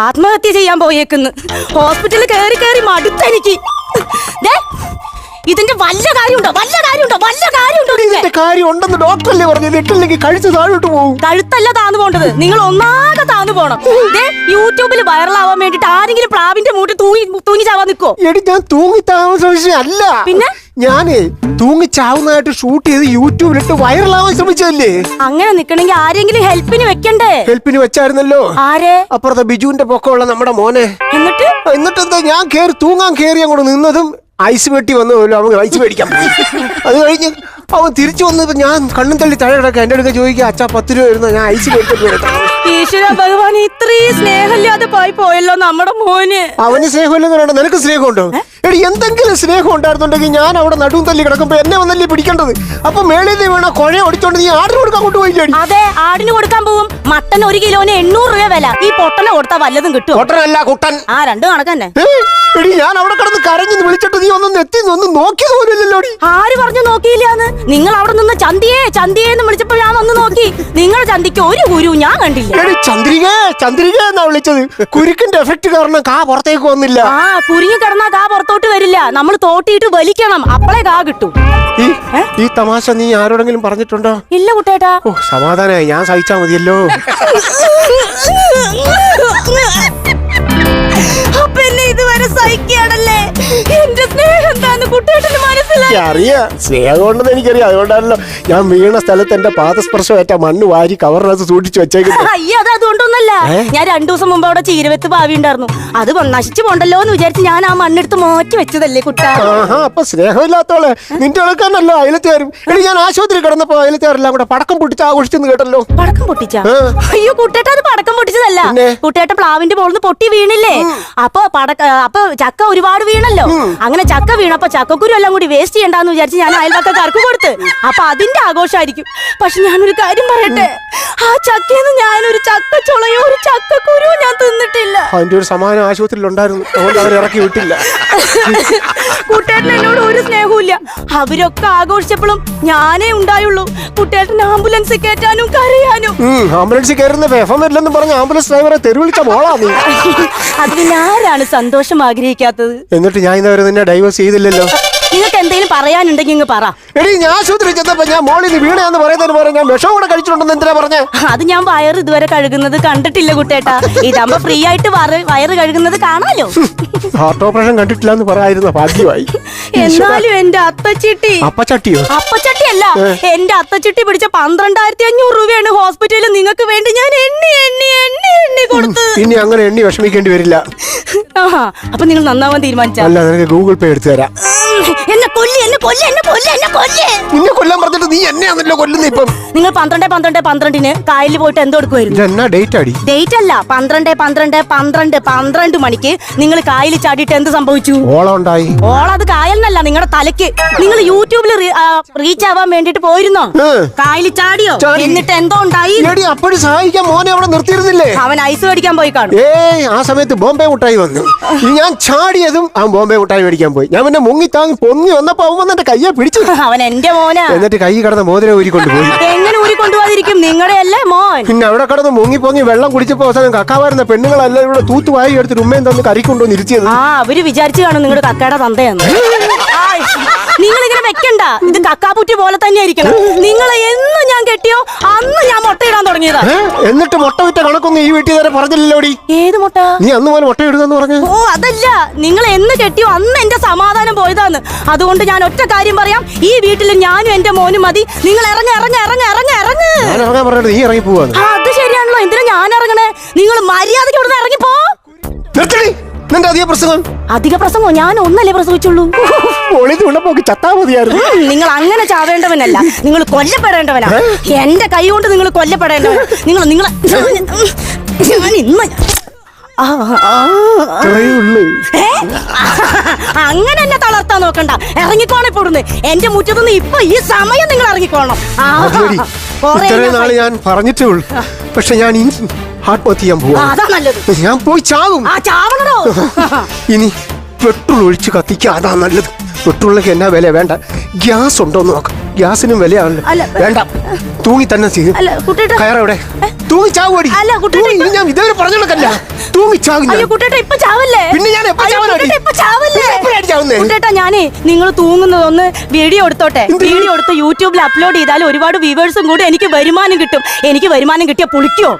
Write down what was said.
ആത്മഹത്യ ചെയ്യാൻ പോയേക്കുന്നു. ഹോസ്പിറ്റലിൽ കയറി കയറി മടുത്തെനിക്ക്. ഇതിന്റെ വല്ല കാര്യമുണ്ടോ? വല്ല കാര്യമുണ്ടോ? വല്ല കാര്യമുണ്ടോ ഇതിന്റെ? കാര്യമുണ്ടെന്ന് കാര്യം ഉണ്ടെന്ന് ഡോക്ടറല്ലേ പറഞ്ഞത് ഇട്ടില്ലെങ്കിൽ കഴിച്ച് താഴോട്ട് പോകും. കഴുത്തല്ല താന്നു പോണ്ടത്. നിങ്ങൾ ഒന്നാകെ താന്നു പോണം. യൂട്യൂബിൽ വൈറലാവാൻ വേണ്ടിട്ട് ആരെങ്കിലും പ്രാവിന്റെ മൂട്ടി തൂങ്ങി തൂങ്ങി ചാവാൻ നിൽക്കോ എടി ഞാൻ തൂങ്ങി താമസം അല്ല. പിന്നെ? ഞാനേ തൂങ്ങി ചാവുന്നതായിട്ട് ഷൂട്ട് ചെയ്ത് യൂട്യൂബിലിട്ട് വൈറലാവാൻ ശ്രമിച്ചല്ലേ അങ്ങനെ നിക്കണെങ്കിൽ ആരെങ്കിലും ഹെൽപ്പിന് വെക്കണ്ടേ? ഹെൽപ്പിന് വെച്ചായിരുന്നല്ലോ. ആരെ? അപ്പുറത്തെ ബിജുവിന്റെ പൊക്കമുള്ള നമ്മുടെ മോനെ. എന്നിട്ട്? എന്നിട്ട് എന്താ ഞാൻ കേറി തൂങ്ങാൻ കേറി അങ്ങോട്ട് നിന്നതും ഐസ് വെട്ടി വന്നു പോലും അവൻ ഐസ് മേടിക്കാൻ പോയി. അത് കഴിഞ്ഞ് അവൻ തിരിച്ചു വന്നപ്പോ ഞാൻ കണ്ണും തള്ളി തഴ കിടക്കുക. എന്റെ അടുക്ക ചോദിക്കുക അച്ഛാ പത്ത് രൂപ വരുന്ന? ഞാൻ ഐസ് മേടിച്ചിട്ട് ഈശ്വര ഭഗവാൻ ഇത്രയും സ്നേഹമില്ലാതെ പോയി പോയല്ലോ നമ്മുടെ മോന്. അവന് സ്നേഹമില്ലെന്ന് പറയണ്ട. നിനക്ക് സ്നേഹമുണ്ടോ? എടി എന്തെങ്കിലും സ്നേഹം ഉണ്ടായിരുന്നുണ്ടെങ്കിൽ ഞാൻ അവിടെ നടുവും തല്ലി കിടക്കുമ്പോ എന്നെ വന്നല്ലേ പിടിക്കേണ്ടത്? അപ്പൊ മേളിൽ നിന്ന് വേണം കുഴ ഒടിച്ചോണ്ട് നീ ആടിന് കൊടുക്കാൻ കൊണ്ടുപോയി അതെ ആടിന് കൊടുക്കാൻ പോവും. മട്ടൻ ഒരു കിലോന് എണ്ണൂറ് രൂപ വില. ഈ പൊട്ടനെ കൊടുത്താ വല്ലതും കിട്ടും കൊട്ടനല്ല കുട്ടൻ. ആ രണ്ടു കണക്കന്നെ? എടി ഞാൻ അവിടെ കിടന്ന് കരഞ്ഞു വിളിച്ചിട്ട് നീ ഒന്നും എത്തി ഒന്നും നോക്കിയത് പോലില്ലല്ലോടി ആര് പറഞ്ഞു നോക്കിയില്ലാന്ന്? നിങ്ങൾ അവിടെ നിന്ന് ചന്തിയേ ചന്തിയെ എന്ന് വിളിച്ചപ്പോ ഞാൻ ഒന്ന് നോക്കി. നിങ്ങൾ ചന്തിക്ക് ഒരു ഗുരു ഞാൻ കണ്ടില്ല. എടി ചന്ദ്രിക ചന്ദ്രിക എന്നാ വിളിച്ചത്? കുരുക്കിന്റെ എഫക്ട് കാരണം കാ പുറത്തേക്ക് വന്നില്ല. ആ കുരുങ്ങി കിടന്ന കാ പുറത്തോട്ട് വരില്ല. നമ്മൾ തോട്ടിട്ട് വലിക്കണം. അപ്പളേ കാ കിട്ടും. ഈ തമാശ നീ ആരോടെങ്കിലും പറഞ്ഞിട്ടുണ്ടോ? ഇല്ല കുട്ടേട്ടാ. ഓ സമാധാനായി. ഞാൻ സഹിച്ചാ മതിയല്ലോ. പിന്നെ ഇതുവരെ സഹിക്കുകയാണല്ലേ? എന്റെ സ്നേഹം എന്താന്ന് കുട്ടേട്ടന് അറിയാം സ്നേഹം കൊണ്ടെന്ന് എനിക്കറിയാം. അതുകൊണ്ടാണല്ലോ ഞാൻ വീണ സ്ഥലത്ത് എന്റെ പാദസ്പർശം ഏറ്റ മണ്ണ് വാരി കവറിനകത്ത് സൂക്ഷിച്ചു വെച്ചേക്കുന്നത്. അയ്യോ അത് അതുകൊണ്ടൊന്നല്ല. ഞാൻ രണ്ടു ദിവസം മുമ്പ് അവിടെ ചീരവെത്ത് ഭാവി ഉണ്ടായിരുന്നു. അത് വ- നശിച്ചു പോണ്ടല്ലോ എന്ന് വിചാരിച്ച് ഞാൻ ആ മണ്ണെടുത്ത് മാറ്റി വെച്ചതല്ലേ കുട്ട. ആഹാ അപ്പൊ സ്നേഹമില്ലാത്തോളെ നിന്റെ ആൾക്കാരനല്ലോ അയലത്തുകാരും എടി ഞാൻ ആശുപത്രി കിടന്നപ്പോ അയലത്തുകാരെല്ലാം കൂടെ പടക്കം പൊട്ടിച്ച് ആഘോഷിച്ചെന്ന് കേട്ടല്ലോ. പടക്കം പൊട്ടിച്ച? ആ. അയ്യോ കുട്ടേട്ട അത് പടക്കം പൊട്ടിച്ചതല്ല. പിന്നെ? കുട്ടേട്ട പ്ലാവിന്റെ പോളിന്ന് പൊട്ടി വീണില്ലേ? അപ്പൊ പടക്ക അപ്പൊ ചക്ക ഒരുപാട് വീണല്ലോ. അങ്ങനെ ചക്ക വീണപ്പോ ചക്കക്കുരു എല്ലാം കൂടി വേസ്റ്റ് ചെയ്യണ്ടെന്ന് വിചാരിച്ച് ഞാൻ അയൽവക്കക്കാർക്ക് കൊടുത്ത്. അപ്പൊ അതിന്റെ ആഘോഷമായിരിക്കും പക്ഷെ ഞാനൊരു കാര്യം പറയട്ടെ? ആ ചക്കയെന്ന് ഞാനൊരു ചക്ക ചുളയോ ഒരു ചക്കക്കുരുവോ ഞാൻ തിന്നിട്ടില്ല. അതിന്റെ ഒരു സമാനം ആശുപത്രിയിൽ ഉണ്ടായിരുന്നു. അതുകൊണ്ട് അവർ ഇറക്കി വിട്ടില്ല. കുട്ടേട്ടൻ എന്നോട് ഒരു സ്നേഹവും ഇല്ല അവരൊക്കെ ആഘോഷിച്ചപ്പോഴും ഞാനേ ഉണ്ടായുള്ളൂ. കുട്ടേട്ടൻ ആംബുലൻസ് കയറ്റാനും കരയാനും. ആംബുലൻസ് കയറുന്ന എഫ് ഇല്ലെന്ന് പറഞ്ഞ ആംബുലൻസ് ഡ്രൈവറെ തെരുവിളിച്ച മോളാ നീ. അത് പിന്നെ ആരാണ് സന്തോഷം ആഗ്രഹിക്കാത്തത്? എന്നിട്ട് ഞാൻ ഇന്നവരെ നിന്നെ ഡൈവേഴ്സ് ചെയ്തില്ലല്ലോ. എന്തെങ്കിലും പറയാനുണ്ടെങ്കിൽ ഇങ്ങ് പറ. എടി ഞാൻ ആശുപത്രി ചെന്നപ്പോ ഞാൻ മോളിൽ നിന്ന് വീണയാന്ന് പറയുന്നതിന് ഞാൻ വിഷം കൂടെ കഴിച്ചിട്ടുണ്ടെന്ന് എന്തിനാ പറഞ്ഞേ? അത് ഞാൻ വയറ് ഇതുവരെ കഴുകുന്നത് കണ്ടിട്ടില്ല കുട്ടേട്ടാ. ഇതാകുമ്പോ ഫ്രീ ആയിട്ട് വയറ് കഴുകുന്നത് കാണാലോ? ഹാർട്ട് ഓപ്പറേഷൻ കണ്ടിട്ടില്ല എന്ന് പറയായിരുന്ന ഭാഗ്യമായി എന്നാലും എന്റെ അത്തച്ചിട്ടി അപ്പച്ചട്ടിയോ? അപ്പച്ചട്ടി അല്ല എന്റെ അത്തച്ചിട്ടി പിടിച്ച പന്ത്രണ്ടായിരത്തി അഞ്ഞൂറ് രൂപയാണ് ഹോസ്പിറ്റലിൽ നിങ്ങൾക്ക് വേണ്ടി ഞാൻ എണ്ണി എണ്ണി എണ്ണി എണ്ണി കൊടുത്തു. ഇനി അങ്ങനെ എണ്ണി വിഷമിക്കേണ്ടി വരില്ല. അപ്പൊ നിങ്ങൾ നന്നാവാൻ തീരുമാനിച്ചാൽ അല്ല നിനക്ക് ഗൂഗിൾ പേ എടുത്തു തരാം. എന്നെ കൊല്ലി എന്നെ കൊല്ലി എന്നെ കൊല്ലി എന്നെ കൊല്ലി. നിന്നെ കൊല്ലാൻ പറഞ്ഞിട്ട് നീ എന്നെയാണല്ലോ കൊല്ലുന്നത് ഇപ്പം. നിങ്ങൾ പന്ത്രണ്ട് പന്ത്രണ്ട് പന്ത്രണ്ടിന് കായലിൽ പോയിട്ട് എന്തോ എടുക്കുമായിരുന്നു ഇതെന്നാ ഡേറ്റ് അടി ഡേറ്റ് അല്ല പന്ത്രണ്ട് പന്ത്രണ്ട് പന്ത്രണ്ട് പന്ത്രണ്ട് മണിക്ക് നിങ്ങൾ കായലിൽ ചാടിയിട്ട് എന്ത് സംഭവിച്ചു? ഓളം ഉണ്ടായി. ഓളത് കായലിനല്ല നിങ്ങളുടെ തലയ്ക്ക്. നിങ്ങൾ യൂട്യൂബിൽ റീച്ച് ആവാൻ വേണ്ടിട്ട് പോയിരുന്നോ. കായലിൽ ചാടിയോ? എന്നിട്ട് എന്തോ ഉണ്ടായി? അപ്പോഴും സഹായിക്കാൻ മോനെ അവിടെ നിർത്തിയിരുന്നില്ലേ? അവൻ ഐസ് മേടിക്കാൻ പോയി കാണും. ഏയ് ആ സമയത്ത് ബോംബെ മുട്ടായി വന്നു. ഞാൻ ചാടിയതും അവൻ ബോംബെ മുട്ടായി മേടിക്കാൻ പോയി. ഞാൻ പിന്നെ മുങ്ങി താങ്ങി പൊങ്ങി വന്നപ്പോ അവൻ വന്ന് കയ്യെ പിടിച്ചു. അവൻ എന്റെ മോനാ. എന്നിട്ട് കൈ കടന്ന മോതിരം ഊരിക്കൊണ്ട് പോയി എങ്ങനെ ഊരി കൊണ്ടുപോകാതിരിക്കും നിങ്ങളുടെ അല്ലേ മോൻ. പിന്നെ അവിടെ കടന്ന് മുങ്ങി പൊങ്ങി വെള്ളം കുടിച്ചപ്പോ അവസാനം കക്കാവാരുന്ന പെണ്ണുങ്ങളെല്ലാം ഇവിടെ തൂത്തുവായി എടുത്തിട്ട് ഉമ്മയും തന്ന് കറിക്കൊണ്ടുവന്ന് ഇരുത്തിയത് ആ അവർ വിചാരിച്ചു കാണും നിങ്ങളുടെ കക്കയുടെ തന്തയെന്ന്. നിങ്ങൾ ഇങ്ങനെ വെക്കണ്ട. ഇത് കക്കാപ്പുറ്റി പോലെ തന്നെ ആയിരിക്കണം ഞാൻ കെട്ടിയോ അന്ന് ഞാൻ മുട്ട ഇടാൻ തുടങ്ങിയത് എന്നിട്ട് മുട്ട വിറ്റ കണക്കൊന്നും ഈ വീട്ടിൽ വരെ പറഞ്ഞില്ലല്ലോടി? ഏത് മുട്ട? നീ അന്ന് പോലെ മുട്ട ഇടുന്നെന്ന് പറഞ്ഞു. ഓ അതല്ല. നിങ്ങൾ എന്ന് കെട്ടിയോ അന്ന് എന്റെ സമാധാനം പോയതാന്ന്. അതുകൊണ്ട് ഞാൻ ഒറ്റ കാര്യം പറയാം. ഈ വീട്ടിൽ ഞാനും എന്റെ മോനും മതി. നിങ്ങൾ ഇറങ്ങി ഇറങ്ങി ഇറങ്ങി ഇറങ്ങി ഇറങ്ങ. ഞാൻ ഇറങ്ങാൻ പറഞ്ഞിട്ട് നീ ഇറങ്ങി പോവാ അത് ശരിയാണല്ലോ. എന്തിനാ ഞാൻ അധിക പ്രസംഗം? അധിക പ്രസംഗോ ഞാൻ ഒന്നല്ലേ പ്രസവിച്ചുള്ളൂ ഒളിത് ഉള്ളപ്പോക്ക് ചത്താ മതിയായിരുന്നു. ഉം, നിങ്ങൾ അങ്ങനെ ചാവേണ്ടവനല്ല. നിങ്ങൾ കൊല്ലപ്പെടേണ്ടവനാ. എന്റെ കൈ കൊണ്ട് നിങ്ങൾ കൊല്ലപ്പെടേണ്ടവൻ നിങ്ങൾ നിങ്ങൾ ഞാൻ ഇന്ന് ആ, ആ, ആ. ഏ? അങ്ങനെ എന്നെ തളർത്താൻ നോക്കണ്ട. ഇറങ്ങിക്കോണേ പൊടുന്ന്. എന്റെ മുറ്റത്തുനിന്ന് ഇപ്പൊ ഈ സമയം നിങ്ങൾ ഇറങ്ങിക്കോണം ആ. ഇത്രയും നാൾ ഞാൻ പറഞ്ഞിട്ടേ ഉള്ളൂ. പക്ഷെ ഞാൻ ഇനി ആത്മഹത്യ ചെയ്യാൻ പോവാ അതാ നല്ലത്. ഞാൻ പോയി ചാവും. ആ ചാവണോ ഇനി പെട്രോൾ ഒഴിച്ച് കത്തിക്കുക അതാ നല്ലത്. പെട്രോളിനൊക്കെ എന്നാ വില വേണ്ട. ഗ്യാസ് ഉണ്ടോ എന്ന് നോക്കാം. ഗ്യാസിനും വിലയാണല്ലോ. അല്ല. വേണ്ട. തൂങ്ങി തന്നെ ചെയ്യും. അല്ല കയറവിടെ തൂങ്ങി ചാവുമടി അല്ല, ഞാൻ ഇതുവരെ പറഞ്ഞോളക്കല്ല തൂങ്ങി ചാകും ഞാൻ. അയ്യോ കുട്ടേട്ട ഇപ്പൊ ചാവല്ലേ? പിന്നെ ഞാൻ എപ്പോ അയ്യോ, ചാവാനാടി? കുട്ടേട്ടാ, ഇപ്പൊ ചാവല്ലേ? കുട്ടേട്ടാ ഞാനേ. നിങ്ങൾ തൂങ്ങുന്നത് ഒന്ന് വീഡിയോ എടുത്തോട്ടെ. വീഡിയോ എടുത്ത് യൂട്യൂബിൽ അപ്ലോഡ് ചെയ്താൽ ഒരുപാട് വ്യൂവേഴ്സും കൂടി എനിക്ക് വരുമാനം കിട്ടും. എനിക്ക് വരുമാനം കിട്ടിയ പുളിക്കോ?